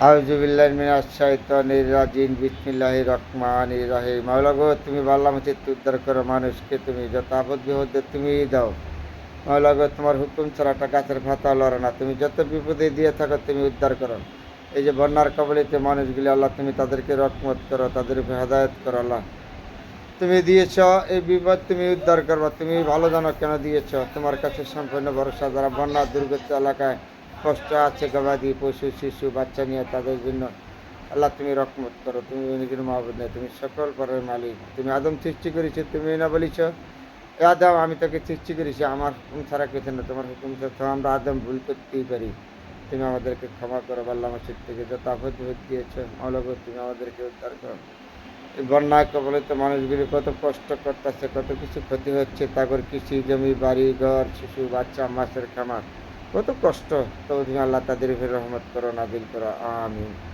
আউজুবিল্লাহ মিনাশ শাইতানির রাজিম বিসমিল্লাহির রহমানির রহিম মাওলা গো তুমি বাল্লাম চিত্ত উদ্ধার করো মানুষকে তুমি যত আপদ বিপদে তুমি দাও মাওলা গো তোমার হুকুম ছাড়া একটা গাছের পাতা লড়ে না তুমি যত বিপদে দিয়ে থাকো তুমি উদ্ধার করো এই যে বন্যার কবলিতে মানুষগুলি আল্লাহ তুমি তাদেরকে রকমত করো তাদের উপরে হেদায়ত করো আল্লাহ তুমি দিয়েছ এই বিপদ তুমি উদ্ধার করবা তুমি ভালো জানো কেন দিয়েছ তোমার কাছে সম্পূর্ণ ভরসা যারা বন্যা দুর্গত এলাকায় কষ্ট আছে গবাদি পশু, শিশু, বাচ্চা নিয়ে তাদের জন্য আল্লাহ তুমি রকমত করো, তুমি নিজের মাহবুদ নেই তুমি সকল পরের মালিক। তুমি আদম সৃষ্টি করেছ, তুমি না বলিছ? এ আদম, আমি তাকে সৃষ্টি করেছি, আমার হুকুম ছাড়া কিছু না, তোমার হুকুম ছাড়া তো আমরা আদম ভুল করতেই পারি। তুমি আমাদেরকে ক্ষমা করো, আল্লাহ মসজিদ থেকে যত বিপদ দিয়েছ অলগ তুমি আমাদেরকে উদ্ধার করো। এই বন্যায় কবলিত মানুষগুলি কত কষ্ট করতেছে, কত কিছু ক্ষতি হচ্ছে, তারপর কৃষি জমি, বাড়ি, ঘর, শিশু, বাচ্চা, মাছের খামার। কত কষ্ট। তবে আল্লাহ তাদের রহমত করো নাজিল করো আমিন।